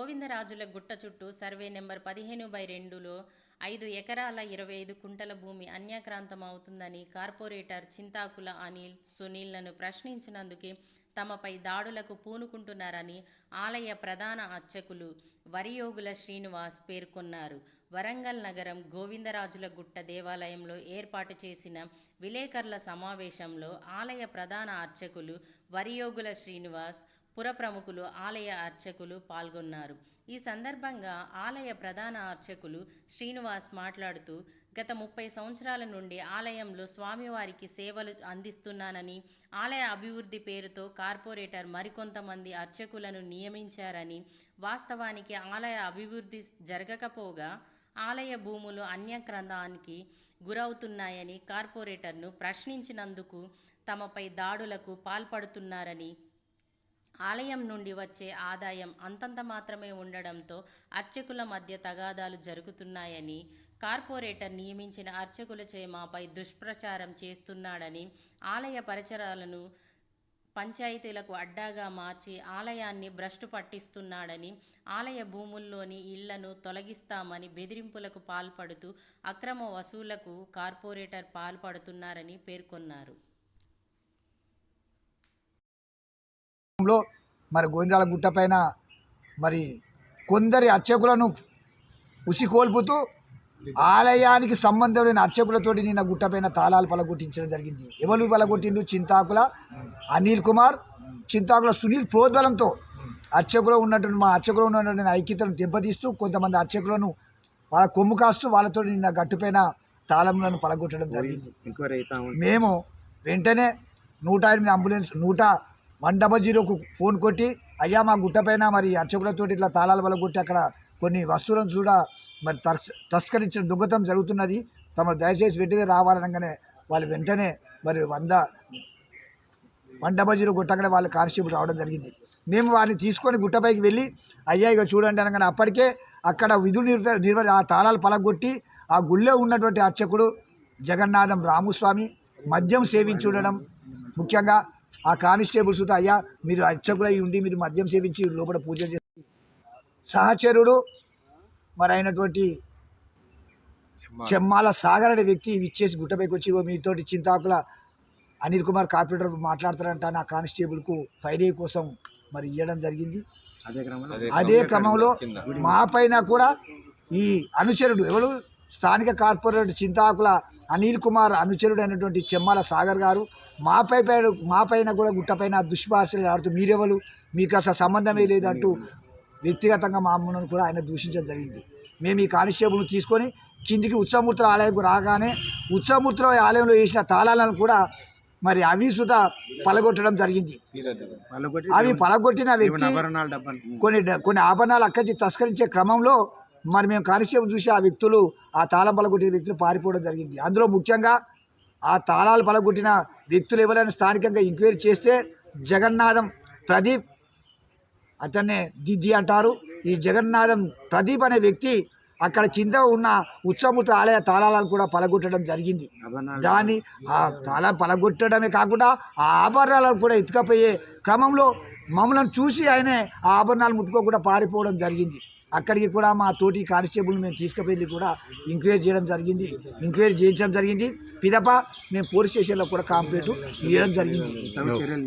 గోవిందరాజుల గుట్ట చుట్టూ survey number పదిహేను బై రెండులో ఐదు ఎకరాల ఇరవై ఐదు కుంటల భూమి అన్యాక్రాంతం అవుతుందని కార్పొరేటర్ చింతాకుల అనిల్ సునీల్లను ప్రశ్నించినందుకే తమపై దాడులకు పూనుకుంటున్నారని ఆలయ ప్రధాన అర్చకులు వరియోగుల శ్రీనివాస్ పేర్కొన్నారు. వరంగల్ నగరం గోవిందరాజుల గుట్ట దేవాలయంలో ఏర్పాటు చేసిన విలేకరుల సమావేశంలో ఆలయ ప్రధాన అర్చకులు వరియోగుల శ్రీనివాస్ పుర ప్రముఖులు ఆలయ అర్చకులు పాల్గొన్నారు. ఈ సందర్భంగా ఆలయ ప్రధాన అర్చకులు శ్రీనివాస్ మాట్లాడుతూ గత ముప్పై సంవత్సరాల నుండి ఆలయంలో స్వామివారికి సేవలు అందిస్తున్నానని ఆలయ అభివృద్ధి పేరుతో కార్పొరేటర్ మరికొంతమంది అర్చకులను నియమించారని వాస్తవానికి ఆలయ అభివృద్ధి జరగకపోగా ఆలయ భూములు అన్యక్రందానికి గురవుతున్నాయని కార్పొరేటర్ను ప్రశ్నించినందుకు తమపై దాడులకు పాల్పడుతున్నారని ఆలయం నుండి వచ్చే ఆదాయం అంతంత మాత్రమే ఉండడంతో అర్చకుల మధ్య తగాదాలు జరుగుతున్నాయని కార్పొరేటర్ నియమించిన అర్చకులచే మాపై దుష్ప్రచారం చేస్తున్నాడని ఆలయ పరిచరాలను పంచాయతీలకు అడ్డాగా మార్చి ఆలయాన్ని భ్రష్టు పట్టిస్తున్నాడని ఆలయ భూముల్లోని ఇళ్ళను తొలగిస్తామని బెదిరింపులకు పాల్పడుతూ అక్రమ వసూలకు కార్పొరేటర్ పాల్పడుతున్నారని పేర్కొన్నారు. లో మరి గోవిందాల గుట్ట పైన మరి కొందరి అర్చకులను ఉసికోల్పుతూ ఆలయానికి సంబంధం లేని అర్చకులతోటి నిన్న గుట్టపైన తాళాలు పలగొట్టించడం జరిగింది. ఎవరు పలగొట్టిండు చింతాకుల అనిల్ కుమార్ చింతాకుల సునీల్ ప్రోద్బలంతో అర్చకులు ఉన్నటువంటి మా అర్చకులు ఉన్నటువంటి ఐక్యతను దెబ్బతీస్తూ కొంతమంది అర్చకులను వాళ్ళ కొమ్ము కాస్తూ వాళ్ళతో నిన్న గట్టుపైన తాళములను పలగొట్టడం జరిగింది. మేము వెంటనే నూట ఎనిమిది అంబులెన్స్ నూట వన్ డబల్ జీరోకు ఫోన్ కొట్టి అయ్యా మా గుట్టపైన మరి అర్చకులతో ఇట్లా తాళాల వల్ల కొట్టి అక్కడ కొన్ని వస్తువులను కూడా మరి తస్ తస్కరించిన దొంగతనం జరుగుతున్నది. తమ దయచేసి వెంటనే రావాలనగానే వాళ్ళు వెంటనే మరి వంద వన్ డబల్ జీరో కొట్టగానే వాళ్ళు కానిస్టేబుల్ రావడం జరిగింది. మేము వారిని తీసుకొని గుట్టపైకి వెళ్ళి అయ్యా ఇక చూడండి అనగానే అప్పటికే అక్కడ విధులు నిర్వ నిర్వ ఆ తాళాలు పలగొట్టి ఆ గుళ్ళో ఉన్నటువంటి అర్చకుడు జగన్నాథం రాముస్వామి మద్యం సేవించి ఉండడం ముఖ్యంగా ఆ కానిస్టేబుల్స్ అయ్యా మీరు అర్చకులై ఉండి మీరు మద్యం సేవించి లోపల పూజ చేసి సహచరుడు మరి అయినటువంటి చెమ్మాల సాగర్ అనే వ్యక్తి ఇచ్చేసి గుట్టపైకి వచ్చి "ఇగో మీతోటి చింతాకుల అనిల్ కుమార్ కార్పొరేటర్ మాట్లాడతారంట నా కానిస్టేబుల్కు ఫైర్ కోసం మరి ఇవ్వడం జరిగింది. అదే క్రమంలో. అదే క్రమంలో మా పైన కూడా ఈ అనుచరుడు ఎవరు? స్థానిక కార్పొరేటర్ చింతాకుల అనిల్ కుమార్ అనుచరుడు అయినటువంటి చెమ్మాల సాగర్ గారు మాపై పైన మా పైన కూడా గుట్టపైన దుష్భాషలు ఆడుతూ మీరెవరు? మీకు అసలు సంబంధమే లేదంటూ వ్యక్తిగతంగా మా అమ్మను కూడా ఆయన దూషించడం జరిగింది. మేము ఈ కానిస్టేబుల్ని తీసుకొని కిందికి ఉత్సవమూర్తుల ఆలయంకు రాగానే ఉత్సవమూర్తుల ఆలయంలో వేసిన తాళాలను కూడా మరి అవి సుధా పలగొట్టడం జరిగింది. అవి పలగొట్టిన వ్యక్తి కొన్ని కొన్ని ఆభరణాలు అక్కడి తస్కరించే క్రమంలో మరి మేము కానిస్టేబుల్ చూసి ఆ వ్యక్తులు ఆ తాళం పలగొట్టిన వ్యక్తులు పారిపోవడం జరిగింది. అందులో ముఖ్యంగా ఆ తాళాలు పలగొట్టిన వ్యక్తులు ఎవరైనా స్థానికంగా ఎంక్వైరీ చేస్తే జగన్నాథం ప్రదీప్ అతన్నే దిద్ది అంటారు. ఈ జగన్నాథం ప్రదీప్ అనే వ్యక్తి అక్కడ కింద ఉన్న ఉత్సవమూర్తి ఆలయ తాళాలను కూడా పలగొట్టడం జరిగింది. దాన్ని ఆ తాళం పలగొట్టడమే కాకుండా ఆ ఆభరణాలను కూడా ఎత్తుకపోయే క్రమంలో మమ్మల్ని చూసి ఆయనే ఆ ఆభరణాలు ముట్టుకోకుండా పారిపోవడం జరిగింది. అక్కడికి కూడా మా తోటి కానిస్టేబుల్ మేము తీసుకుపోయి కూడా ఎంక్వైరీ చేయడం జరిగింది. ఎంక్వైరీ చేయించడం జరిగింది. పిదప మేము పోలీస్ స్టేషన్లో కూడా కాంప్లైంట్ ఇవ్వడం జరిగింది.